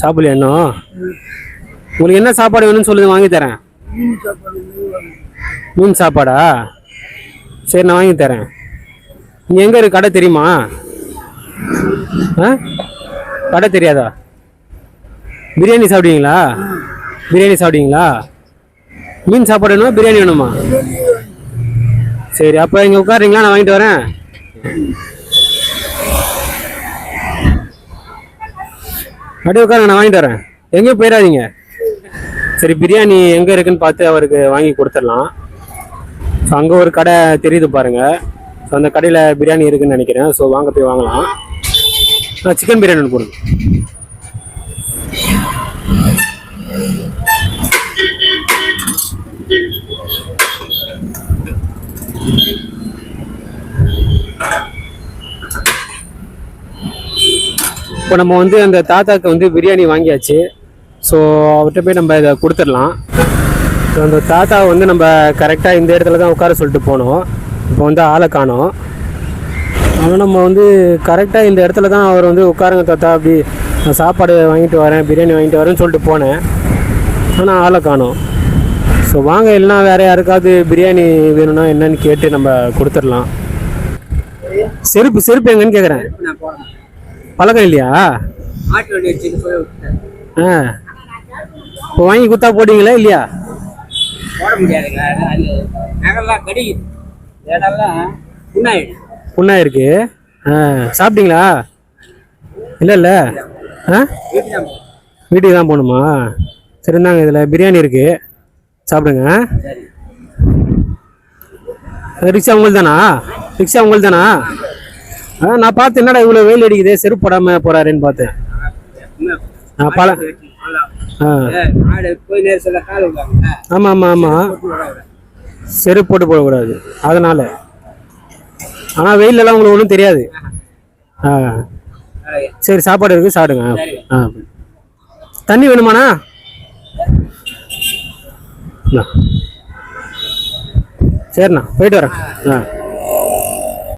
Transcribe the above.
சாப்பிடலையா இன்னும்? உங்களுக்கு என்ன சாப்பாடு வேணும்னு சொல்லுது வாங்கி தரேன். மீன் மீன் சாப்பாடா? சரி நான் வாங்கி தரேன். இங்கே எங்கே இருக்கு? கடை தெரியுமா? ஆ? கடை தெரியாதா? பிரியாணி சாப்பிடுவீங்களா? பிரியாணி சாப்பிடுவீங்களா? மீன் சாப்பாடு வேணுமா? பிரியாணி வேணுமா? சரி அப்போ இங்கே உட்காருங்களா நான் வாங்கிட்டு வரேன். அப்படியே உட்காருங்க நான் வாங்கிட்டு வரேன். எங்கேயும் போயிடாதீங்க. சரி பிரியாணி எங்கே இருக்குன்னு பார்த்து அவருக்கு வாங்கி கொடுத்துடலாம். ஸோ அங்கே ஒரு கடை தெரியுது பாருங்கள் ஸோ அந்த கடையில் பிரியாணி இருக்குன்னு நினைக்கிறேன். ஸோ வாங்க போய் வாங்கலாம். நான் சிக்கன் பிரியாணி ஒன்று போடுங்க இப்போ நம்ம வந்து அந்த தாத்தாக்கு வந்து பிரியாணி வாங்கியாச்சு. ஸோ அவர்கிட்ட போய் நம்ம இதை கொடுத்துடலாம். ஸோ அந்த தாத்தா வந்து நம்ம கரெக்டாக இந்த இடத்துல தான் உட்கார சொல்லிட்டு போனோம். இப்போ வந்து ஆளை காணோம். ஆனால் நம்ம வந்து கரெக்டாக இந்த இடத்துல தான் அவர் வந்து உட்காருங்க தாத்தா அப்படி நான் சாப்பாடு வாங்கிட்டு வரேன் பிரியாணி வாங்கிட்டு வரேன்னு சொல்லிட்டு போனேன். ஆனால் ஆளை காணோம். ஸோ வாங்க இல்லைனா வேறு யாருக்காவது பிரியாணி வேணும்னா என்னன்னு கேட்டு நம்ம கொடுத்துடலாம். செருப்பு செருப்பு எங்கன்னு கேட்குறேன் பழக்கம் இல்லையா? ஆ. இப்போ வாங்கி குத்தா போடுவீங்களா இல்லையா? போட முடியாதுங்க நகரெல்லாம் இடம்லாம் புண்ணா இருக்கு ஆ. சாப்பிட்டீங்களா? இல்லை இல்லை. ஆ? வீட்டுக்கு தான் போகணுமா? சரி இருந்தாங்க இதில் பிரியாணி இருக்கு. சாப்பிடுங்க. ரிக்ஷா உங்களுக்கு தானா ரிக்ஷா உங்களுக்கு தானா நான் பார்த்து என்னடா இவ்வளோ வெயில் அடிக்குது? செருப்பு போடாமல் போகிறாருன்னு பார்த்தேன் பல ஆ. ஆமா ஆ ஆமாம் ஆமாம் ஆமாம் செருப்பு போட்டு போடக்கூடாது. அதனால். ஆனால் வெயிலெல்லாம் உங்களுக்கு ஒன்றும் தெரியாது. ஆ. சரி சாப்பாடு இருக்கு சாப்பிடுங்க. ஆ. தண்ணி வேணுமாண்ணா? சரிண்ணா போயிட்டு வரேன். ஆ.